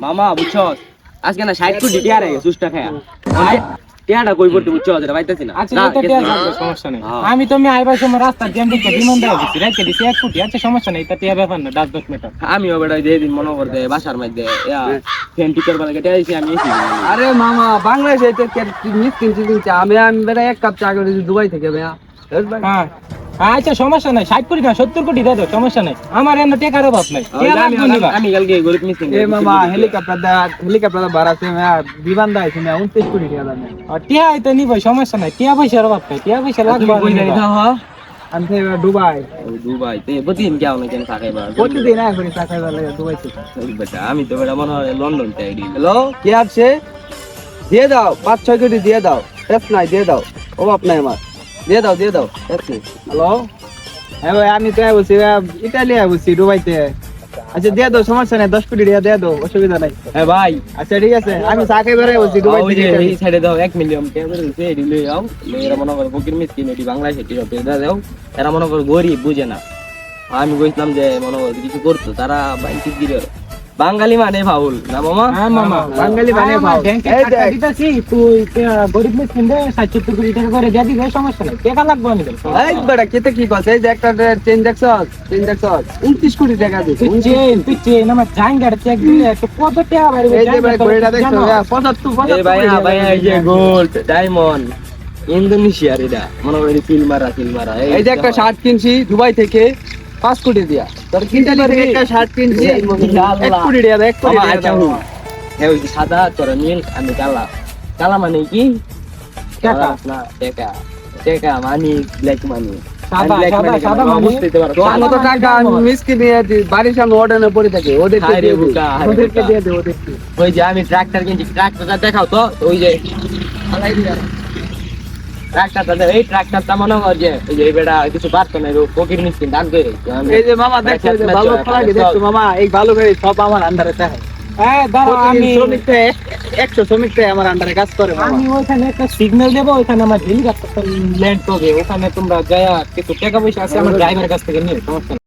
মামা বুঝছ আজকে না ষাট কোটি টিয়ার আগে সুষ্টা খায়া। টিয়াটা কই পড়তে বুঝছ যেটা পাইতেছি না। আচ্ছা এটা টিয়া সমস্যা নেই। হ্যাঁ। আমি তুমি আইবার সময় রাস্তার জ্যাম দিকে বিমান দেওয়া দিচ্ছি রাখতে দিচ্ছি এক কোটি আচ্ছা সমস্যা নেই এটা টিয়া ব্যাপার না দশ দশ মিটার। আমিও বেটা যে দিন মনে করতে বাসার মধ্যে ফ্যান টিকার বেলা কেটে আইছি আমি এসি আরে মামা বাংলাদেশে তো মিস কিনছি আমি আমি বেটা এক কাপ চা করে দুবাই থেকে ভাইয়া হ্যাঁ। আচ্ছা সমস্যা নাই। ষাট কোটি না সত্তর কোটি দেয় সমস্যা নাই। আমার এমন টেকার অভাব নাই। আমি কালকে গরিব মিসিং এ মামা হেলিকপ্টার দা হেলিকপ্টার ভাড়া আছে ভাইয়া বিমান দা আছে না উনত্রিশ কোটি টাকা দাম। আর টিয়া তো নিব সমস্যা নাই। টিয়া পয়সার অভাব নাই টিয়া পয়সা লাগবে আর নিবা। আমি থেকে দুবাই। দুবাই। তে প্রতিদিন কেউ না কেন থাকে বা প্রতিদিন এক করে দুবাই থেকে। বেটা আমি তো বেটা মনে হয় লন্ডন চাই হ্যালো কে আছে দিয়ে দাও পাঁচ ছয় কোটি দিয়ে দাও। নাই দিয়ে দাও। অভাব নাই আমার। দিয়ে দাও দিয়ে দাও হ্যালো হ্যাঁ ভাই আমি তো বলছি ইটালি বলছি দুবাইতে। আচ্ছা দিয়ে দাও সমস্যা নাই দশ কোটি টাকা দিয়ে দাও অসুবিধা নাই। হ্যাঁ ভাই। আচ্ছা ঠিক আছে আমি বলছি দুবাই এই সাইডে দাও এক মিলিয়ন লই যাও এরা মনে করে ফকির মিসকিন পেদা দাও। এরা মনে করে গরিব বুঝে না। আমি কইছিলাম যে মনে করে কিছু করতো তারা বাইকে গিরে বাঙালি মানে ফাউল না মামা? হ্যাঁ মামা বাঙালি মানে আমার ভাও। ব্যাংকে টাকা। দিতাছি, তুই গরিব দে, কোটি টাকা করে দিয়ে দিবে, সমস্যা নাই। টাকা লাগবে অনেক। এই বেটা কেতে কি কথা এই যে একটা চেন দেখছ? চেন দেখছ? উনত্রিশ কোটি টাকা দিছে চেন, তুই চেন, আমার জাঙ্গার চেক একটু কত টাকা বাড়বে, এই যে ভাই তো ঘড়িটা দেখছ? জানো? ভাইয়া, পঁচাত্তর ভাই হ্যাঁ ভাই এই যে গোল্ড ডায়মন্ড ইন্দোনেশিয়ার এটা। মনে করি সিল মারা সিল মারা এই যে একটা শার্ট কিনছি দুবাই থেকে। পাঁচ কোটি দিয়া। তোর কিনতে থেকে একটা শার্ট কিনছি। এক কোটি দাও, এক কোটি দাও। হ্যাঁ ওই সাদা তোর নীল আমি কালা। কালা মানে কি? টাকা। না টাকা। টাকা মানি ব্ল্যাক মানি মানে? মানে? আমি দিয়ে। দিয়ে ট্রাক্টর কিনছি ট্রাক্টরটা দেখাও তো ওই যে ট্রাক্টরটা এই ট্রাক্টরটা মনে কর যে এই বেটা কিছু পারতো না ফকির মিসকিন দান করে এই যে মামা দেখছ ভালো ফলাকে দেখছ মামা এই ভালো করে সব আমার আন্ডারে থাকে হ্যাঁ, আমি শ্রমিকটা একশো শ্রমিকটা আমার আন্ডারে কাজ করে আমি একটা সিগন্যাল দেবো আমার হেলিকপ্টার ল্যান্ড করবে ওখানে তোমরা যায় কিছু টাকা পয়সা আছে আমার ড্রাইভার কাছ থেকে নিয়ে সমস্যা